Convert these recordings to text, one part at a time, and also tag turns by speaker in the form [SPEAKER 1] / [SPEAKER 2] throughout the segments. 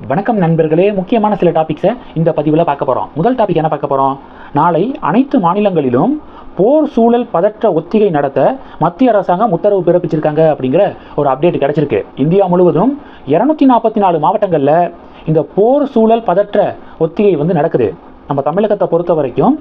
[SPEAKER 1] வணக்கம் நண்பர்களே முக்கியமான சில டாபிக்ஸை இந்த பதிவில் பார்க்க போகிறோம் முதல் டாபிக் என்ன பார்க்க போகிறோம் நாளை அனைத்து மாநிலங்களிலும் போர் சூழல் பதற்ற ஒத்திகை நடத்த மத்திய அரசாங்கம் உத்தரவு பிறப்பிச்சிருக்காங்க அப்படிங்கிற ஒரு அப்டேட் கிடச்சிருக்கு. இந்தியா முழுவதும் இரநூத்தி நாற்பத்தி நாலு மாவட்டங்களில் இந்த போர் சூழல் பதற்ற ஒத்திகை வந்து நடக்குது. நம்ம தமிழகத்தை பொறுத்த வரைக்கும்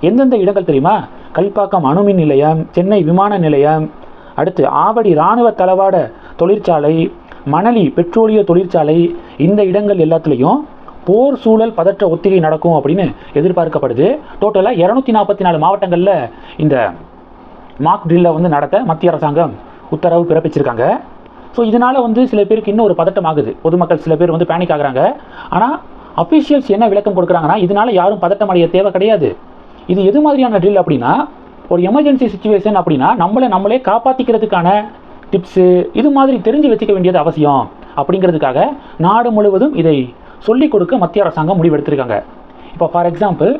[SPEAKER 1] எந்தெந்த இடங்கள் தெரியுமா? கல்பாக்கம் அணுமின் நிலையம் சென்னை விமான நிலையம் அடுத்து ஆவடி இராணுவ தளவாட தொழிற்சாலை மணலி பெட்ரோலிய தொழிற்சாலை இந்த இடங்கள் எல்லாத்துலேயும் போர் சூழல் பதற்ற ஒத்திகை நடக்கும் அப்படின்னு எதிர்பார்க்கப்படுது. டோட்டலாக இரநூத்தி நாற்பத்தி நாலு மாவட்டங்களில் இந்த மார்க் ட்ரில்லை வந்து நடத்த மத்திய அரசாங்கம் உத்தரவு பிறப்பிச்சிருக்காங்க. ஸோ இதனால் வந்து சில பேருக்கு இன்னும் ஒரு பதட்டம் ஆகுது. பொதுமக்கள் சில பேர் வந்து பேனிக் ஆகுறாங்க. ஆனால் அஃபிஷியல்ஸ் என்ன விளக்கம் கொடுக்குறாங்கன்னா இதனால் யாரும் பதட்டம் அடைய தேவை கிடையாது. இது எது மாதிரியான ட்ரில் அப்படின்னா ஒரு எமர்ஜென்சி சுச்சுவேஷன் அப்படின்னா நம்மளை நம்மளே காப்பாற்றிக்கிறதுக்கான டிப்ஸு இது மாதிரி தெரிஞ்சு வச்சுக்க வேண்டியது அவசியம். அப்படிங்கிறதுக்காக நாடு முழுவதும் இதை சொல்லிக் கொடுக்க மத்திய அரசாங்கம் முடிவெடுத்திருக்காங்க இப்போ ஃபார் எக்ஸாம்பிள்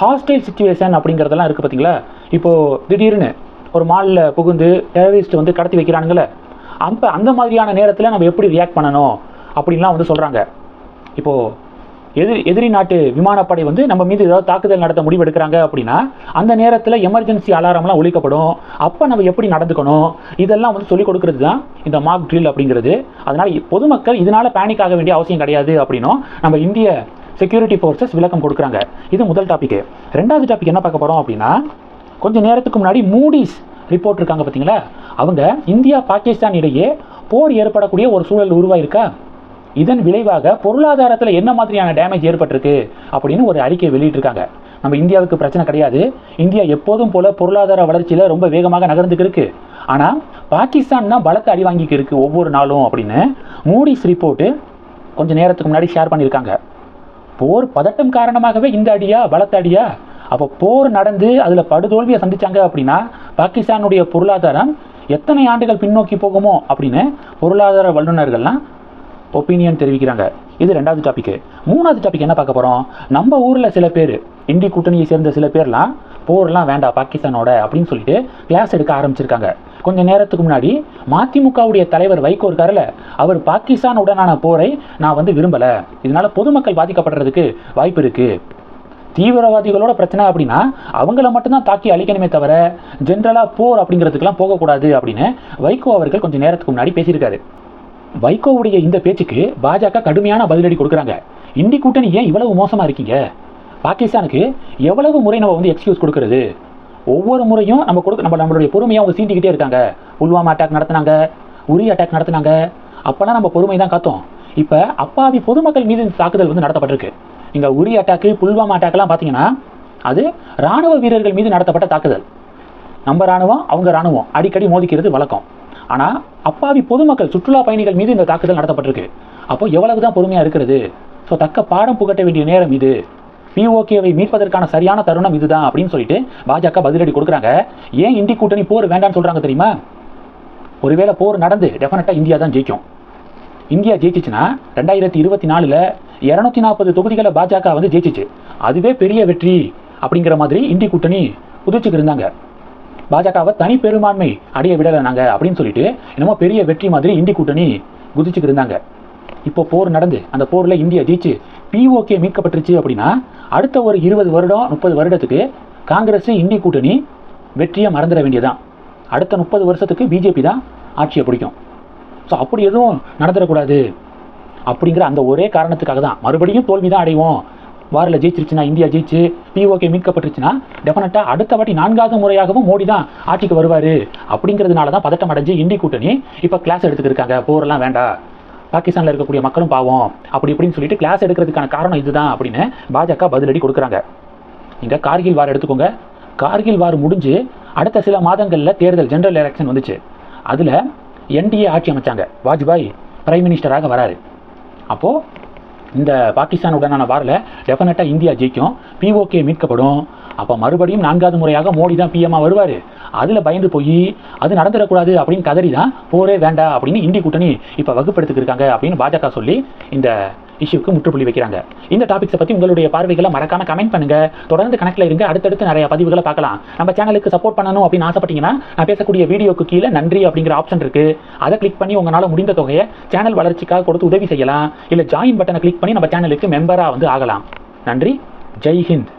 [SPEAKER 1] ஹாஸ்டைல் சுச்சுவேஷன் அப்படிங்கிறதெல்லாம் இருக்குது பார்த்தீங்களா? இப்போது திடீர்னு ஒரு மாலில் புகுந்து டெரரிஸ்ட் வந்து கடத்தி வைக்கிறானுங்களே. அந்த அந்த மாதிரியான நேரத்தில் நம்ம எப்படி ரியாக்ட் பண்ணணும்? அப்படின்லாம் வந்து சொல்கிறாங்க இப்போது எதிரி எதிரி நாட்டு விமானப்படை வந்து நம்ம மீது ஏதாவது தாக்குதல் நடத்த முடிவு எடுக்கிறாங்க அப்படின்னா அந்த நேரத்தில் எமர்ஜென்சி அலாரம்லாம் ஒழிக்கப்படும். அப்போ நம்ம எப்படி நடந்துக்கணும்? இதெல்லாம் வந்து சொல்லிக் கொடுக்கறது தான் இந்த மாக் ட்ரில் அப்படிங்கிறது. அதனால் பொதுமக்கள் இதனால் பேனிக் ஆக வேண்டிய அவசியம் கிடையாது அப்படின்னும் நம்ம இந்திய செக்யூரிட்டி ஃபோர்ஸஸ் விளக்கம் கொடுக்குறாங்க. இது முதல் டாபிக் ரெண்டாவது டாபிக் என்ன பார்க்க போகிறோம் அப்படின்னா கொஞ்சம் நேரத்துக்கு முன்னாடி மூடிஸ் ரிப்போர்ட் இருக்காங்க பார்த்தீங்களா அவங்க இந்தியா பாகிஸ்தான் இடையே போர் ஏற்படக்கூடிய ஒரு சூழல் உருவாயிருக்கா? இதன் விளைவாக பொருளாதாரத்தில் என்ன மாதிரியான டேமேஜ் ஏற்பட்டிருக்கு அப்படின்னு ஒரு அறிக்கை வெளியிட்டிருக்காங்க. நம்ம இந்தியாவுக்கு பிரச்சனை கிடையாது. இந்தியா எப்போதும் போல பொருளாதார வளர்ச்சியில் ரொம்ப வேகமாக நகர்ந்துக்கு இருக்கு. ஆனால் பாகிஸ்தான் தான் பலத்தை அடி வாங்கிக்கு இருக்கு ஒவ்வொரு நாளும் அப்படின்னு மூடிஸ் ரிப்போர்ட்டு கொஞ்சம் நேரத்துக்கு முன்னாடி ஷேர் பண்ணியிருக்காங்க. போர் பதட்டம் காரணமாகவே இந்த அடியா பலத்த அடியா? அப்போ போர் நடந்து அதில் படுதோல்வியை சந்திச்சாங்க அப்படின்னா பாகிஸ்தானுடைய பொருளாதாரம் எத்தனை ஆண்டுகள் பின்னோக்கி போகுமோ அப்படின்னு பொருளாதார வல்லுநர்கள்லாம் ஒப்பீனியன் தெரிவிக்கிறாங்க. இது ரெண்டாவது டாபிக் மூணாவது டாபிக் என்ன பார்க்க போகிறோம் நம்ம ஊரில் சில பேர் இந்தி கூட்டணியை சேர்ந்த சில பேர்லாம் போர்லாம் வேண்டாம் பாகிஸ்தானோட அப்படின்னு சொல்லிட்டு கிளாஸ் எடுக்க ஆரம்பிச்சிருக்காங்க. கொஞ்ச நேரத்துக்கு முன்னாடி மதிமுகவுடைய தலைவர் வைகோ இருக்காருல அவர் பாகிஸ்தானுடனான போரை நான் வந்து விரும்பலை. இதனால பொதுமக்கள் பாதிக்கப்படுறதுக்கு வாய்ப்பு இருக்குது தீவிரவாதிகளோட பிரச்சனை அப்படின்னா அவங்கள மட்டும்தான் தாக்கி அழிக்கணுமே தவிர ஜென்ரலாக போர் அப்படிங்கிறதுக்கெல்லாம் போகக்கூடாது அப்படின்னு வைகோ அவர்கள் கொஞ்சம் நேரத்துக்கு முன்னாடி பேசியிருக்காரு. வைகோவுடைய இந்த பேச்சுக்கு பாஜக கடுமையான பதிலடி கொடுக்குறாங்க. இந்தி கூட்டணி ஏன் இவ்வளவு மோசமாக இருக்கீங்க? பாகிஸ்தானுக்கு எவ்வளவு முறை நம்ம வந்து எக்ஸ்கியூஸ் கொடுக்கறது? ஒவ்வொரு முறையும் நம்ம கொடுக்க நம்ம நம்மளுடைய பொறுமையை அவங்க சீண்டிக்கிட்டே இருக்காங்க. புல்வாமா அட்டாக் நடத்தினாங்க உரி அட்டாக் நடத்துனாங்க. அப்போல்லாம் நம்ம பொறுமை தான் காத்தோம். இப்போ அப்பாவி பொதுமக்கள் மீது இந்த தாக்குதல் வந்து நடத்தப்பட்டிருக்கு. இங்கே உரி அட்டாக்கு புல்வாமா அட்டாக்லாம் பார்த்தீங்கன்னா அது ராணுவ வீரர்கள் மீது நடத்தப்பட்ட தாக்குதல். நம்ம ராணுவம் அவங்க ராணுவம். அடிக்கடி மோதிக்கிறது வழக்கம். ஆனால் அப்பாவி பொதுமக்கள் சுற்றுலா பயணிகள் மீது இந்த தாக்குதல் நடத்தப்பட்டிருக்கு. அப்போ எவ்வளவு தான் பொறுமையாக இருக்கிறது? ஸோ தக்க பாடம் புகட்ட வேண்டிய நேரம் இது. பிஓகேவை மீட்பதற்கான சரியான தருணம் இதுதான் அப்படின்னு சொல்லிட்டு பாஜக பதிலடி கொடுக்குறாங்க. ஏன் இந்தி கூட்டணி போர் வேண்டாம்னு சொல்கிறாங்க தெரியுமா? ஒருவேளை போர் நடந்து டெஃபினட்டாக இந்தியா தான் ஜெயிக்கும். இந்தியா ஜெயிச்சிச்சுன்னா ரெண்டாயிரத்தி இருபத்தி நாலில் இரநூத்தி நாற்பது தொகுதிகளை பாஜக வந்து ஜெயிச்சிச்சு. அதுவே பெரிய வெற்றி அப்படிங்கிற மாதிரி இந்தி கூட்டணி புதுச்சுக்கு இருந்தாங்க. பாஜகவை தனி பெரும்பான்மை அடைய விடலை நாங்கள் அப்படின்னு சொல்லிட்டு என்னமோ பெரிய வெற்றி மாதிரி இந்தி கூட்டணி குதிச்சுக்கிட்டு இருந்தாங்க. இப்போ போர் நடந்து அந்த போரில் இந்தியா ஜெயிச்சு பிஓகே மீட்கப்பட்டுருச்சு அப்படின்னா அடுத்த ஒரு இருபது வருடம் முப்பது வருடத்துக்கு காங்கிரஸ் இந்தி கூட்டணி வெற்றியை மறந்துட வேண்டியதான் அடுத்த முப்பது வருஷத்துக்கு பிஜேபி தான் ஆட்சியை பிடிக்கும். ஸோ அப்படி எதுவும் நடந்துடக்கூடாது அப்படிங்கிற அந்த ஒரே காரணத்துக்காக தான் மறுபடியும் தோல்வி தான் அடைவோம். வாரில் ஜெயிச்சிருச்சுன்னா இந்தியா ஜெயிச்சு பிஓகே மீட்கப்பட்டுருச்சுன்னா டெஃபினட்டாக அடுத்த வாட்டி நான்காவது முறையாகவும் மோடி தான் ஆட்சிக்கு வருவார். அப்படிங்கிறதுனால தான் பதட்டம் அடைஞ்சு இந்தி கூட்டணி இப்போ கிளாஸ் எடுத்துக்கிட்டு இருக்காங்க போரெல்லாம் வேண்டாம் பாகிஸ்தானில் இருக்கக்கூடிய மக்களும் பாவம். அப்படி இப்படின்னு சொல்லிட்டு கிளாஸ் எடுக்கிறதுக்கான காரணம் இதுதான் அப்படின்னு பாஜக பதிலடி கொடுக்குறாங்க. இங்கே கார்கில் வார் எடுத்துக்கோங்க. கார்கில் வார் முடிஞ்சு அடுத்த சில மாதங்களில் தேர்தல் ஜெனரல் எலெக்ஷன் வந்துச்சு. அதில் என்டிஏ ஆட்சி அமைச்சாங்க. வாஜ்பாய் பிரைம் மினிஸ்டராக வராரு. அப்போது இந்த பாகிஸ்தானுடனான வாரில் டெஃபினட்டாக இந்தியா ஜெயிக்கும். பிஓகே மீட்கப்படும். அப்போ மறுபடியும் நான்காவது முறையாக மோடி தான் பிஎம்மா வருவார். அதில் பயந்து போய் அது நடந்துடக்கூடாது அப்படின்னு கதறி தான் போரே வேண்டாம் அப்படின்னு இந்தி கூட்டணி இப்போ வகுப்படுத்திக்கிருக்காங்க அப்படின்னு பாஜக சொல்லி இந்த இஷ்யூக்கு முற்றுப்புள்ளி வைக்கிறாங்க. இந்த டாபிக்ஸை பற்றி உங்களுடைய பார்வைகளை மறக்காம கமெண்ட் பண்ணுங்க. தொடர்ந்து கணக்கில் இருங்க. அடுத்தடுத்து நிறைய பதிவுகளை பார்க்கலாம். நம்ம சேனலுக்கு சப்போர்ட் பண்ணணும் அப்படின்னு ஆசைப்பட்டீங்கன்னா நான் பேசக்கூடிய வீடியோக்கு கீழே நன்றி அப்படிங்கிற ஆப்ஷன் இருக்கு. அதை கிளிக் பண்ணி உங்களால் முடிந்த தொகையை சேனல் வளர்ச்சிக்காக கொடுத்து உதவி செய்யலாம். இல்லை ஜாயின் பட்டனை கிளிக் பண்ணி நம்ம சேனலுக்கு மெம்பராக வந்து ஆகலாம். நன்றி. ஜெய் ஹிந்த்.